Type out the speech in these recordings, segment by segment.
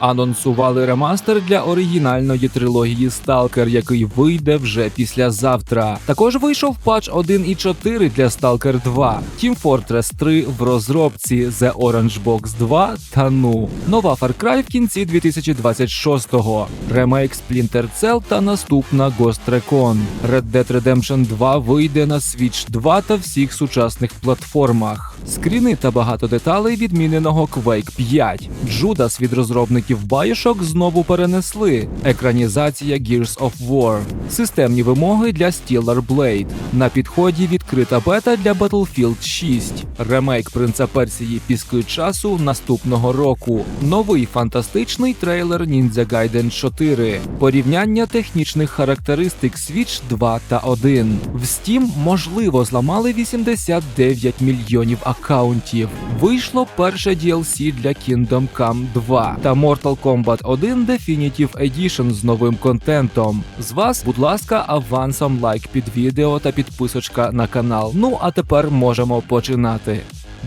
Анонсували ремастер для оригінальної трилогії Stalker, який вийде вже післязавтра. Також вийшов патч 1.4 для Stalker 2, Team Fortress 3 в розробці, The Orange Box 2 та ну. Нова Far Cry в кінці 2026-го, ремейк Splinter Cell та наступна Ghost Recon. Red Dead Redemption 2 вийде на Switch 2 та всіх сучасних платформах. Скріни та багато деталей відміненого Quake 5. Judas від розробників Bioshock знову перенесли. Екранізація Gears of War. Системні вимоги для Stellar Blade. На підході відкрита бета для Battlefield 6. Ремейк принца Персії Піски часу наступного року. Новий фантастичний трейлер Ninja Gaiden 4. Порівняння технічних характеристик Switch 2 та 1. В Steam можливо зламали 89 мільйонів аккаунтів. Вийшло перше DLC для Kingdom Come 2 та Mortal Kombat 1 Definitive Edition з новим контентом. З вас, будь ласка, авансом лайк під відео та підписочка на канал. Ну а тепер можемо починати.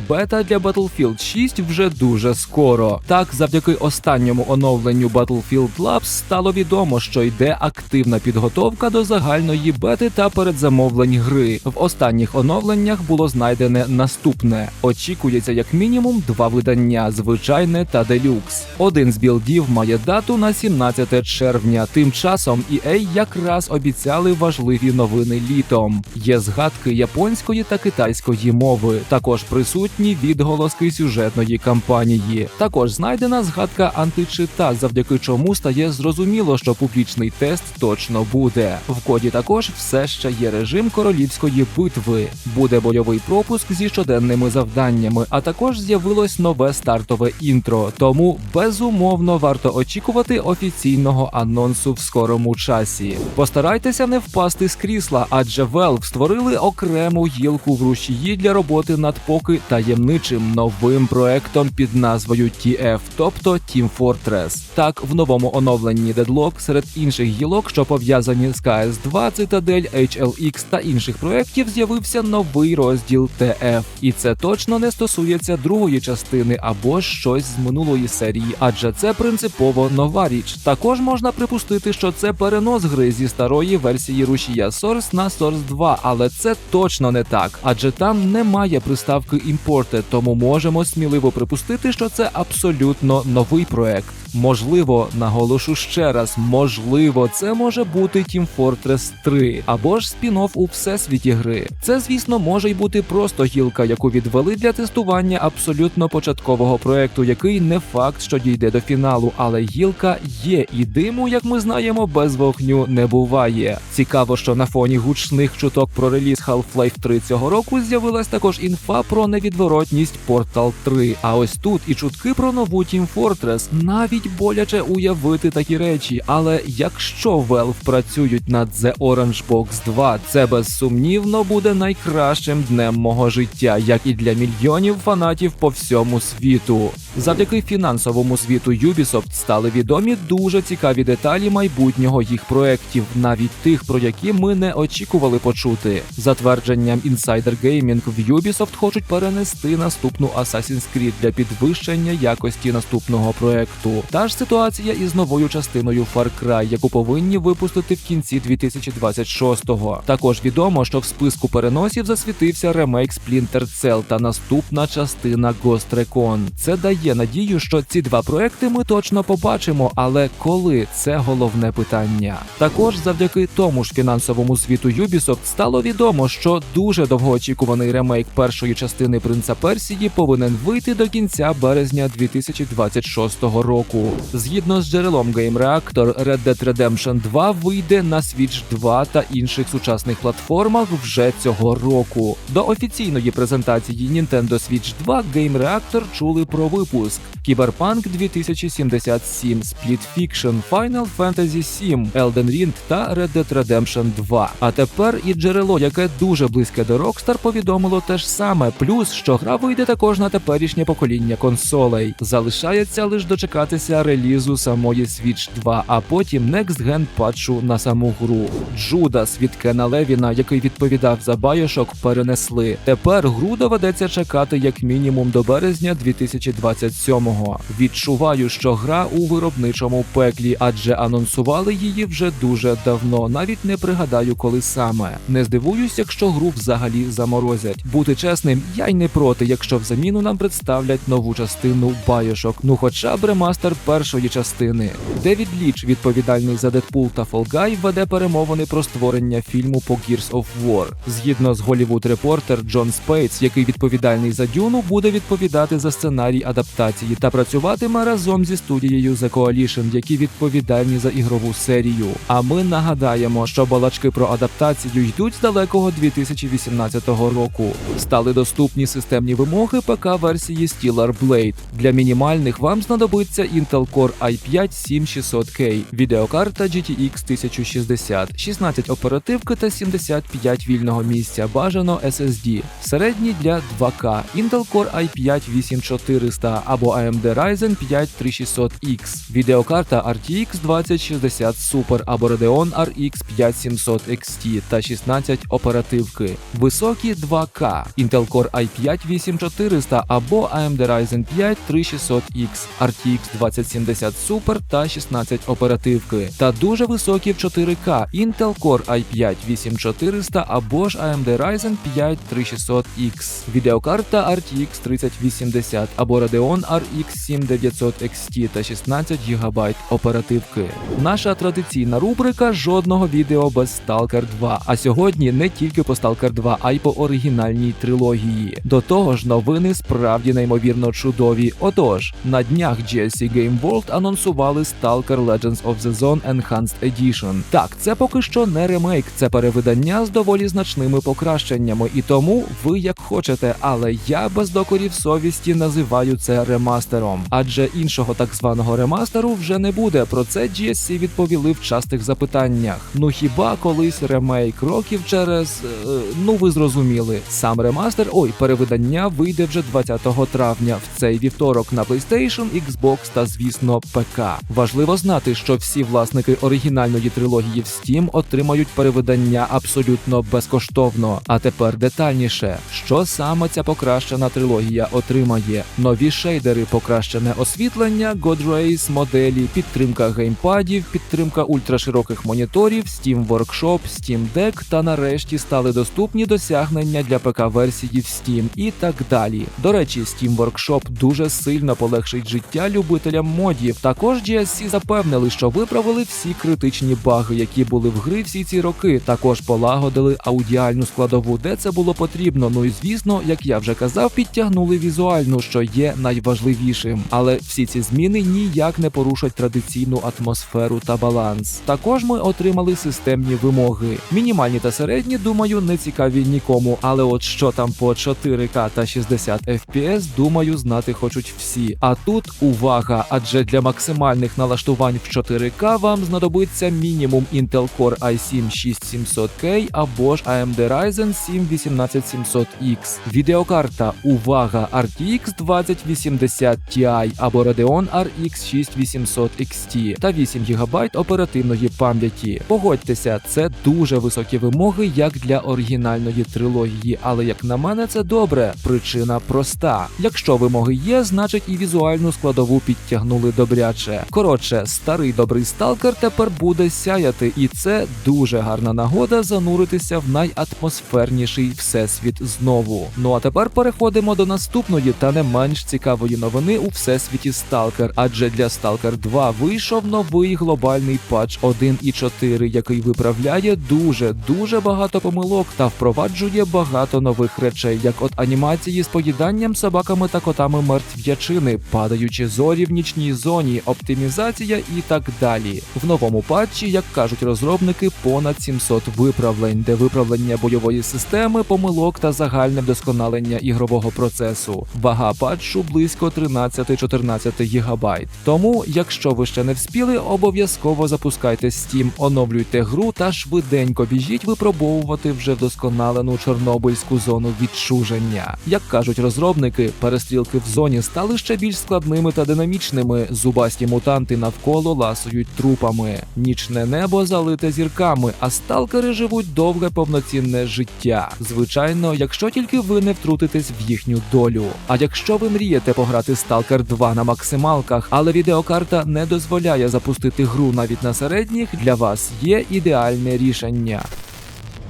Бета для Battlefield 6 вже дуже скоро. Так, завдяки останньому оновленню Battlefield Labs стало відомо, що йде активна підготовка до загальної бети та передзамовлень гри. В останніх оновленнях було знайдене наступне: очікується як мінімум два видання: звичайне та делюкс. Один з білдів має дату на 17 червня. Тим часом EA якраз обіцяли важливі новини літом. Є згадки японської та китайської мови. Також присутні відголоски сюжетної кампанії. Також знайдена згадка античита, завдяки чому стає зрозуміло, що публічний тест точно буде. В коді також все ще є режим королівської битви. Буде бойовий пропуск зі щоденними завданнями, а також з'явилось нове стартове інтро. Тому безумовно варто очікувати офіційного анонсу в скорому часі. Постарайтеся не впасти з крісла, адже Valve створили окрему гілку в рушії для роботи над поки таємничим новим проектом під назвою TF, тобто Team Fortress. Так, в новому оновленні Deadlock серед інших гілок, що пов'язані з CS2, Citadel, HLX та інших проєктів, з'явився новий розділ TF. І це точно не стосується другої частини або щось з минулої серії, адже це принципово нова річ. Також можна припустити, що це перенос гри зі старої версії рушія Source на Source 2, але це точно не так, адже там немає приставки Imported, тому можемо сміливо припустити, що це абсолютно новий проект. Можливо, наголошу ще раз, можливо, це може бути Team Fortress 3 або ж спін-офф у всесвіті гри. Це, звісно, може й бути просто гілка, яку відвели для тестування абсолютно початкового проекту, який не факт, що дійде до фіналу, але гілка є, і диму, як ми знаємо, без вогню не буває. Цікаво, що на фоні гучних чуток про реліз Half-Life 3 цього року з'явилась також інфа про невідворотність Portal 3. А ось тут і чутки про нову Team Fortress навіть боляче уявити такі речі. Але якщо Valve працюють над The Orange Box 2, це безсумнівно буде найкращим днем мого життя, як і для мільйонів фанатів по всьому світу. Завдяки фінансовому світу Ubisoft стали відомі дуже цікаві деталі майбутнього їх проєктів, навіть тих, про які ми не очікували почути. За твердженням Insider Gaming, в Ubisoft хочуть перенести наступну Assassin's Creed для підвищення якості наступного проекту. Та ж ситуація із новою частиною Far Cry, яку повинні випустити в кінці 2026-го. Також відомо, що в списку переносів засвітився ремейк Splinter Cell та наступна частина Ghost Recon. Це дає надію, що ці два проекти ми точно побачимо, але коли це головне питання. Також завдяки тому ж фінансовому світу Ubisoft стало відомо, що дуже довгоочікуваний ремейк першої частини Принца Персії повинен вийти до кінця березня 2026 року. Згідно з джерелом Game Reactor, Red Dead Redemption 2 вийде на Switch 2 та інших сучасних платформах вже цього року. До офіційної презентації Nintendo Switch 2 Game Reactor чули про випуск Cyberpunk 2077, Split Fiction, Final Fantasy 7, Elden Ring та Red Dead Redemption 2. А тепер і джерело, яке дуже близьке до Rockstar, повідомило те ж саме. Плюс що гра вийде також на теперішнє покоління консолей. Залишається лише дочекатися релізу самої Switch 2, а потім Next Gen патчу на саму гру. Джудас від Кена Левіна, який відповідав за Bioshock, перенесли. Тепер гру доведеться чекати як мінімум до березня 2027-го. Відчуваю, що гра у виробничому пеклі, адже анонсували її вже дуже давно. Навіть не пригадаю, коли саме. Не здивуюсь, якщо гру взагалі заморозять. Бути чесним, я й не проти, якщо в заміну нам представлять нову частину Bioshock, ну хоча б ремастер першої частини. Девід Ліч, відповідальний за Deadpool та Guy, веде перемовини про створення фільму по Gears of War. Згідно з Hollywood Reporter, Джон Спейтс, який відповідальний за Дюну, буде відповідати за сценарій адаптації та працюватиме разом зі студією The Coalition, які відповідальні за ігрову серію. А ми нагадаємо, що балачки про адаптацію йдуть з далекого 2018 року. Стали доступні системні вимоги ПК-версії Stellar Blade. Для мінімальних вам знадобиться Intel Core i5-7600K, відеокарта GTX 1060, 16 оперативки та 75 вільного місця, бажано SSD. Середній для 2К, Intel Core i5-8400 або AMD Ryzen 5 3600X, відеокарта RTX 2060 Super або Radeon RX 5700 XT та 16 оперативки. Високі 2К, Intel Core i5-8400 або AMD Ryzen 5 3600X, RTX 2070 Super та 16 оперативки. Та дуже високі в 4К Intel Core i5-8400 або ж AMD Ryzen 5 3600X, відеокарта RTX 3080 або Radeon RX 7900 XT та 16 ГБ оперативки. Наша традиційна рубрика жодного відео без Stalker 2. А сьогодні не тільки по Stalker 2, а й по оригінальній трилогії. До того ж, новини справді неймовірно чудові. Отож, на днях GSC Game World анонсували Stalker Legends of the Zone Enhanced Edition. Так, це поки що не ремейк, це перевидання з доволі значними покращеннями, і тому ви як хочете, але я без докорів совісті називаю це ремастером. Адже іншого так званого ремастеру вже не буде. Про це GSC відповіли в частих запитаннях. Ну хіба колись ремейк років через е, ну ви зрозуміли, сам ремастер, ой, перевидання вийде вже 20 травня в цей вівторок на PlayStation, Xbox та звісно ПК. Важливо знати, що всі власники оригінальної трилогії в Steam отримають перевидання абсолютно безкоштовно. А тепер детальніше, що саме ця покращена трилогія отримає: нові шейдери, покращене освітлення, God моделі, підтримка геймпадів, підтримка ультрашироких моніторів, Steam Workshop, Steam Deck та нарешті стали доступні досягнення для ПК-версії в Steam і так далі. До речі, Steam Workshop дуже сильно полегшить життя любителям модів. Також GSC запевнили, що виправили всі критичні баги, які були в гри всі ці роки. Також полагодили аудіальну складову, де це було потрібно. Ну і звісно, як я вже казав, підтягнули візуальну, що є найважливішим. Але всі ці зміни ніяк не порушать традиційну атмосферу та баланс. Також ми отримали системні вимоги. Мінімальні та середні, думаю, не цікаві нікому. Але от що там по 4К та 60 FPS, думаю, знати хочуть всі. А тут увага, адже для максимальних налаштувань в 4К вам знадобиться мінімум Intel Core i7 6700K або ж AMD Ryzen 7 18700X. Відеокарта, увага, RTX 2080 Ti або Radeon RX 6800 XT та 8 ГБ оперативної пам'яті. Погодьтеся, це дуже високі вимоги, як для оригінальної трилогії, але як на мене, це добре. Причина проста: якщо вимоги є, значить і візуальну складову підтягнули добряче. Коротше, старий добрий сталкер тепер буде сяяти, і це дуже гарна нагода зануритися в найатмосферніший всесвіт знову. Ну а тепер переходимо до наступної та не менш цікавої новини у всесвіті Stalker, адже для Stalker 2 вийшов новий глобальний патч 1.4, який виправляє дуже дуже багато помилок та впроваджує багато нових речей, як от анімації з поїданням собаками та котами мертв'ячини, падаючі зорі в нічній зоні, оптимізація і так далі. В новому патчі, як кажуть розробники, понад 700 виправлень, де виправлення бойової системи, помилок та загальне вдосконалення ігрового процесу. Вага патчу близько 13-14 ГБ. Тому, якщо ви ще не вспіли, обов'язково запускайте Steam, оновлюйте гру та швиденько біжіть випробовувати вже вдосконалену чорнобильську зону відчуження. Рішення. Як кажуть розробники, перестрілки в зоні стали ще більш складними та динамічними. Зубасті мутанти навколо ласують трупами. Нічне небо залите зірками, а сталкери живуть довге повноцінне життя. Звичайно, якщо тільки ви не втрутитесь в їхню долю. А якщо ви мрієте пограти Stalker 2 на максималках, але відеокарта не дозволяє запустити гру навіть на середніх, для вас є ідеальне рішення.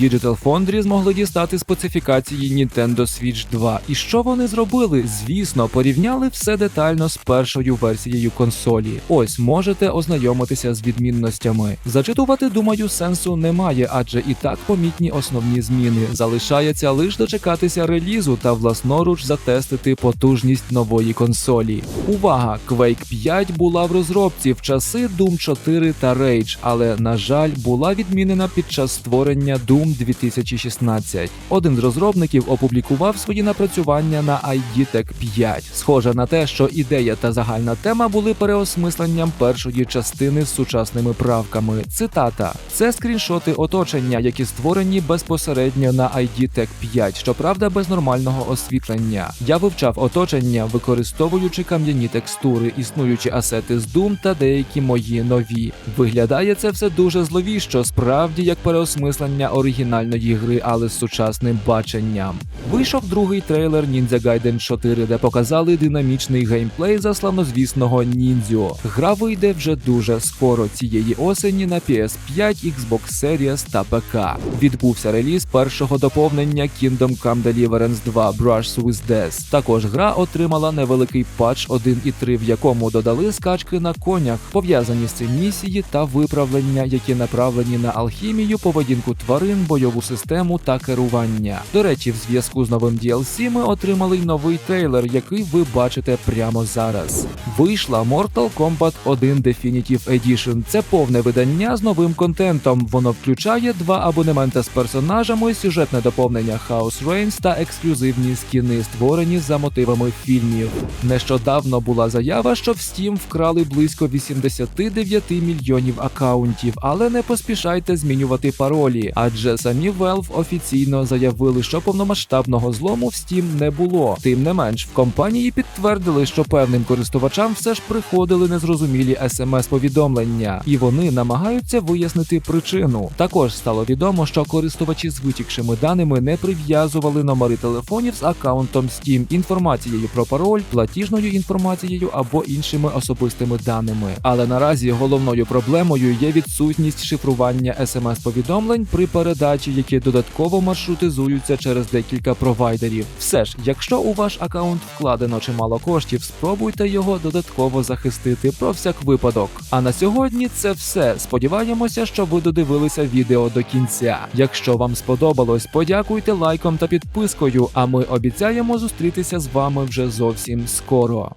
Digital Foundry змогли дістати специфікації Nintendo Switch 2. І що вони зробили? Звісно, порівняли все детально з першою версією консолі. Ось можете ознайомитися з відмінностями. Зачитувати, думаю, сенсу немає, адже і так помітні основні зміни. Залишається лише дочекатися релізу та власноруч затестити потужність нової консолі. Увага! Quake 5 була в розробці в часи Doom 4 та Rage, але на жаль, була відмінена під час створення Doom 2016. Один з розробників опублікував свої напрацювання на ID Tech 5. Схоже на те, що ідея та загальна тема були переосмисленням першої частини з сучасними правками. Цитата: це скріншоти оточення, які створені безпосередньо на ID Tech 5, щоправда, без нормального освітлення. Я вивчав оточення, використовуючи кам'яні текстури, існуючі асети з Doom та деякі мої нові. Виглядає це все дуже зловіщо, справді як переосмислення оригінальної гри, але з сучасним баченням. Вийшов другий трейлер Ninja Gaiden 4, де показали динамічний геймплей за славнозвісного ніндзю. Гра вийде вже дуже скоро цієї осені на PS5, Xbox Series та ПК. Відбувся реліз першого доповнення Kingdom Come Deliverance 2 Brush with Death. Також гра отримала невеликий патч 1.3, в якому додали скачки на конях, пов'язані з цим місії та виправлення, які направлені на алхімію, поведінку тварин, бойову систему та керування. До речі, в зв'язку з новим DLC ми отримали й новий трейлер, який ви бачите прямо зараз. Вийшла Mortal Kombat 1 Definitive Edition. Це повне видання з новим контентом. Воно включає два абонемента з персонажами, сюжетне доповнення House Reigns та ексклюзивні скіни, створені за мотивами фільмів. Нещодавно була заява, що в Steam вкрали близько 89 мільйонів акаунтів, але не поспішайте змінювати паролі, адже самі Valve офіційно заявили, що повномасштабного злому в Steam не було. Тим не менш, в компанії підтвердили, що певним користувачам все ж приходили незрозумілі смс-повідомлення, і вони намагаються вияснити причину. Також стало відомо, що користувачі з витікшими даними не прив'язували номери телефонів з акаунтом Steam, інформацією про пароль, платіжною інформацією або іншими особистими даними. Але наразі головною проблемою є відсутність шифрування смс-повідомлень при передачі, які додатково маршрутизуються через декілька провайдерів. Все ж, якщо у ваш акаунт вкладено чимало коштів, спробуйте його додатково захистити про всяк випадок. А на сьогодні це все. Сподіваємося, що ви додивилися відео до кінця. Якщо вам сподобалось, подякуйте лайком та підпискою. А ми обіцяємо зустрітися з вами вже зовсім скоро.